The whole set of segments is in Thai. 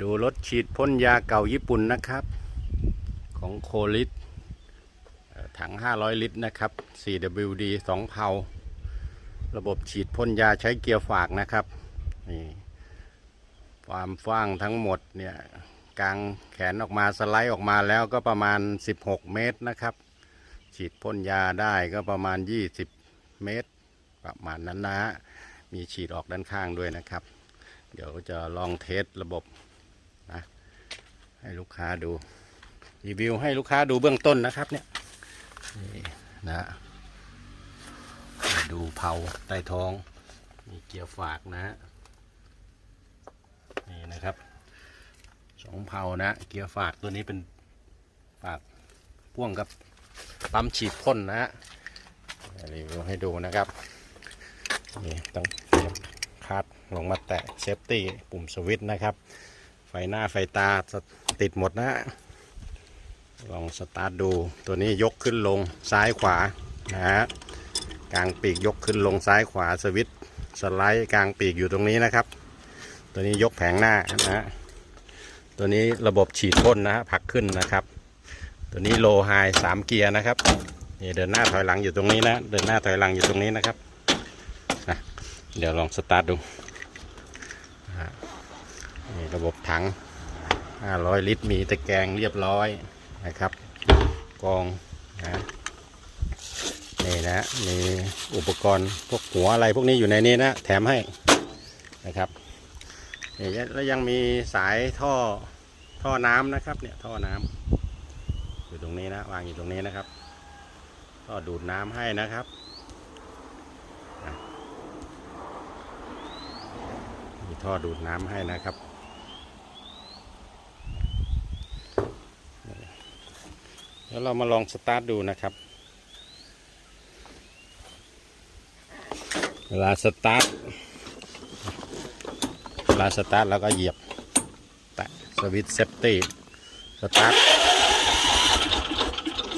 ดูรถฉีดพ่นยาเก่าญี่ปุ่นนะครับ ของโคลิสถัง 500 ลิตรนะครับ 4WD 2 เพาระบบฉีดพ่นยาใช้เกียร์ฝากนะครับนี่ความฟ้างทั้งหมดเนี่ยกลางแขนออกมาสไลด์ออกมาแล้วก็ประมาณ 16 เมตรนะครับ ฉีดพ่นยาได้ก็ประมาณ 20 เมตร ประมาณนั้นนะฮะมีฉีดออกด้านข้างด้วยนะครับ เดี๋ยวจะลองเทสระบบ ให้ลูกค้าดู รีวิวให้ลูกค้าดูเบื้องต้นนะครับเนี่ยนี่นะ ดูเผาใต้ท้อง มีเกียร์ฝากนะนี่นะครับสองเผานะ เกียร์ฝากตัวนี้เป็นฝากพ่วงกับปั๊มฉีดพ่นนะฮะรีวิวให้ดูนะครับนี่ต้องคาดลงมาแตะเซฟตี้ปุ่มสวิตช์นะครับ ไฟหน้าไฟตาติดหมดนะลองสตาร์ทดูตัวนี้ยกขึ้นลงซ้ายขวานะฮะกลางปีกยกขึ้นลงซ้ายขวาสวิตช์สไลด์กลางปีกอยู่ตรงนี้นะครับ ตัวนี้ยกแผงหน้านะฮะตัวนี้ระบบฉีดพ่นนะฮะผลักขึ้นนะครับ ตัวนี้โลไฮสามเกียร์นะครับนี่เดินหน้าถอยหลังอยู่ตรงนี้นะ เดินหน้าถอยหลังอยู่ตรงนี้นะครับเดี๋ยวลองสตาร์ทดู นี่ระบบถัง 500 ลิตร มีตะแกรงเรียบร้อยนะครับ กองนะนี่นะมีอุปกรณ์พวกหัวอะไรพวกนี้อยู่ในนี้นะ แถมให้นะครับนี่แล้วยังมีสายท่อท่อน้ำนะครับ เนี่ยท่อน้ำอยู่ตรงนี้นะวางอยู่ตรงนี้นะครับท่อดูดน้ำให้นะครับมีท่อดูดน้ำให้นะครับ แล้วเรามาลองสตาร์ทดูนะครับ เวลาสตาร์ท เวลาสตาร์ทแล้วก็เหยียบแตะสวิตช์เซฟตี้สตาร์ท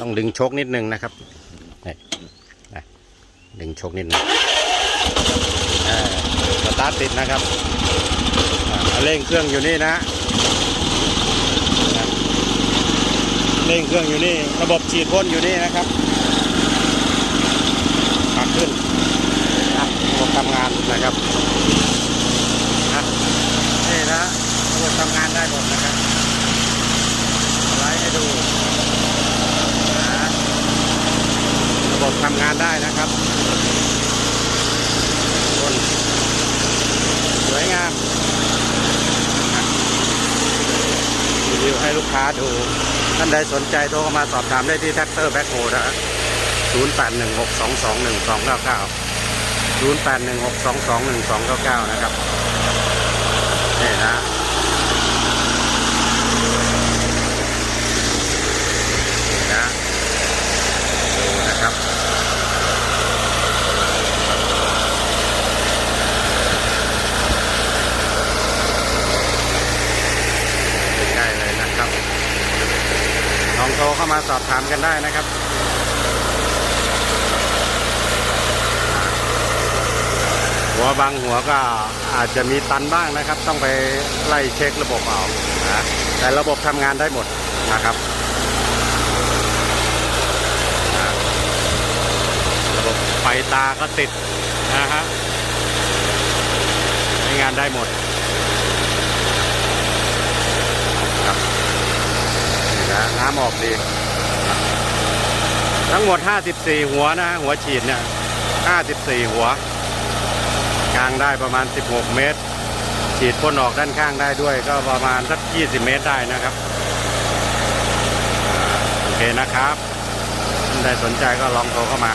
ต้องดึงโชคนิดนึงนะครับนี่นะดึงโชคนิดนึงอ่าสตาร์ทติดนะครับเร่งเครื่องอยู่นี่นะ เร่งเครื่องอยู่นี่ ระบบฉีดพ่นอยู่นี่นะครับปักขึ้นนะระบบทำงานนะครับนะนี่นะระบบทำงานได้หมดนะครับไลฟ์ให้ดูนะระบบทำงานได้นะครับพ่นสวยงามรีวิวให้ลูกค้าดู ท่านใดสนใจโทรมาสอบถามได้ที่แท็กเตอร์แบ็คโฮนะฮะ0 8 1 6 2 2 1 2 9 9 0 8 1 6 2 2 1 2 9 9นะครับนี่นะนี่นะดูนะครับใกล้เลยนะครับ ลองโทรเข้ามาสอบถามกันได้นะครับหัวบางหัวก็อาจจะมีตันบ้างนะครับ ต้องไปไล่เช็คระบบเอานะแต่ระบบทำงานได้หมดนะครับ ระบบไฟตาก็ติดนะฮะใช้งานได้หมด ครับ นะน้ำออกดี ทั้งหมด 54 หัวนะ หัวฉีดเนี่ย 54 หัว กลางได้ประมาณ 16 เมตร ฉีดพ่นออกด้านข้างได้ด้วย ก็ประมาณสัก 20 เมตรได้นะครับ โอเคนะครับท่านใดสนใจก็ลองโทรเข้ามา